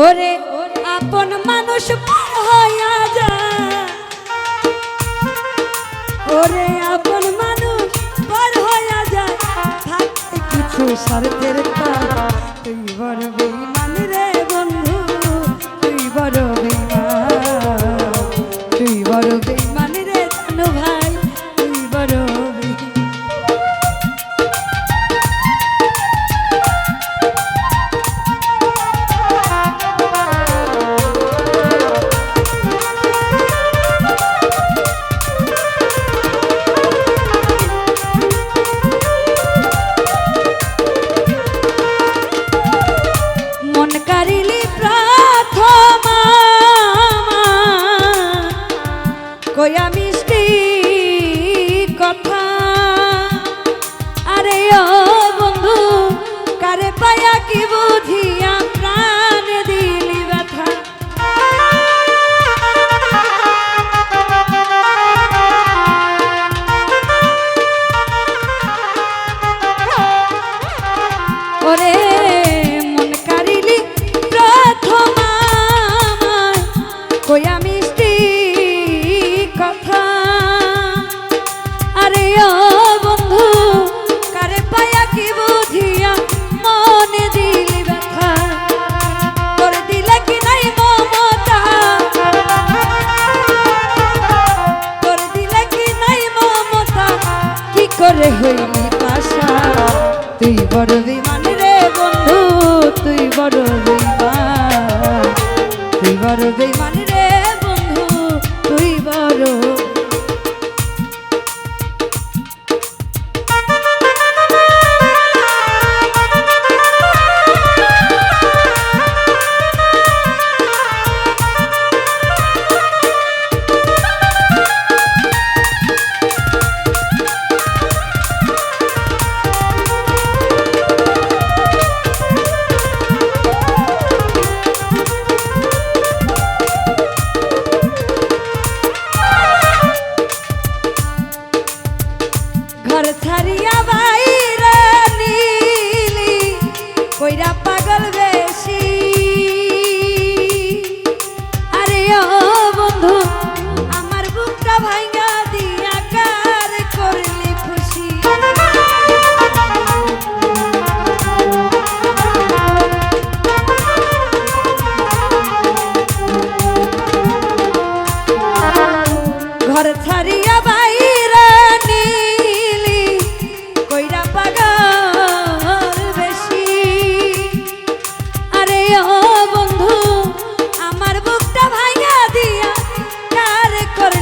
ওরে আপন মানুষ পার হইয়া যা। ওরে আপন মানুষ পার হইয়া যায় থাকতে কিছু স্বার্থের তুই বড় বেইমান রে বন্ধু, তুই বড় বেইমান তুই বড় Loira pa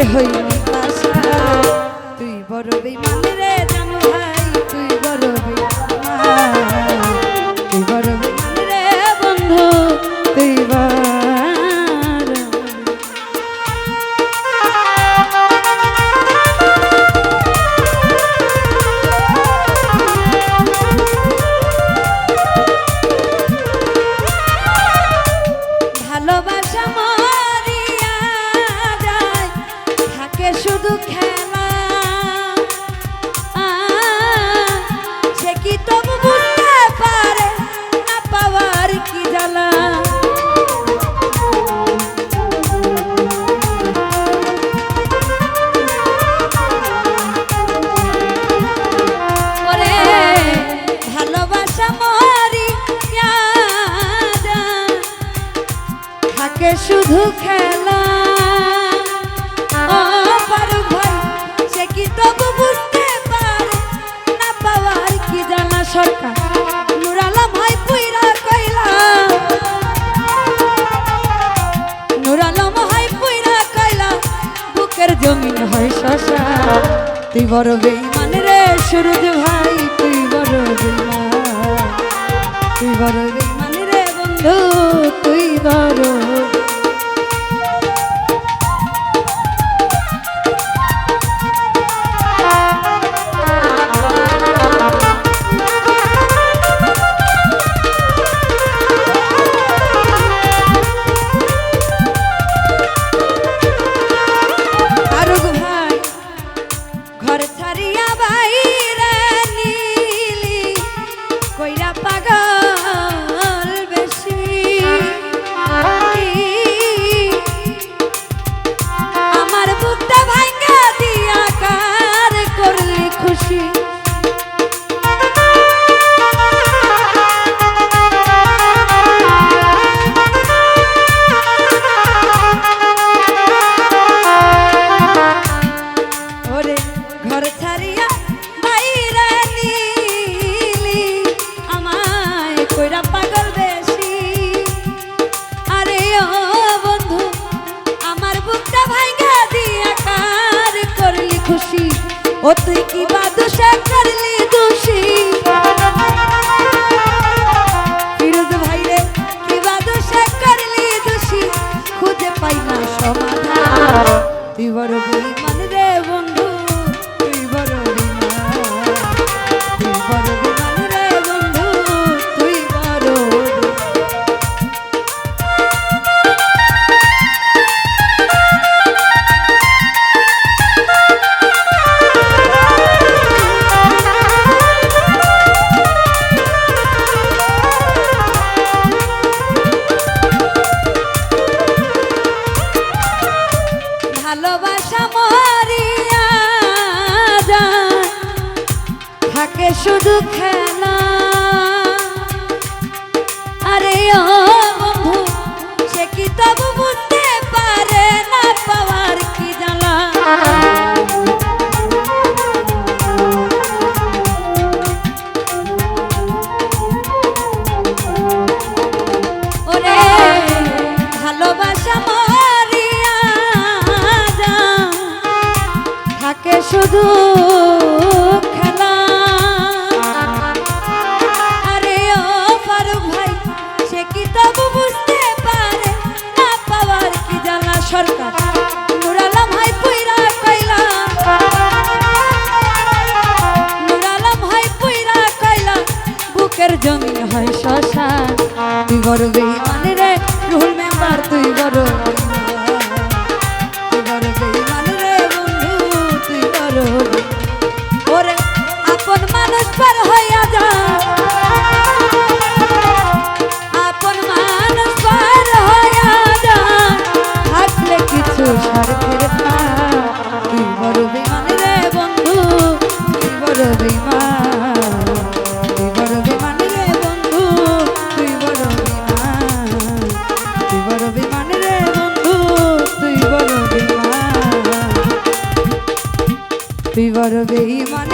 dejo. তুই বড় বেইমান রে সুরজ ভাই তুই বড় বেইমান তুই বড় বেইমান রে বন্ধু তুই বড় suddenly শুধু খেলা। আরে ও বন্ধু, সে কি তবু বুঝতে পারে না পাওয়ার কি জানা ওরে ভালোবাসা মরিয়া যা থাকে শুধু হয় শশা তুই বড় বেইমান রে রুহুল মেম্বার তুই বড় করবেই মান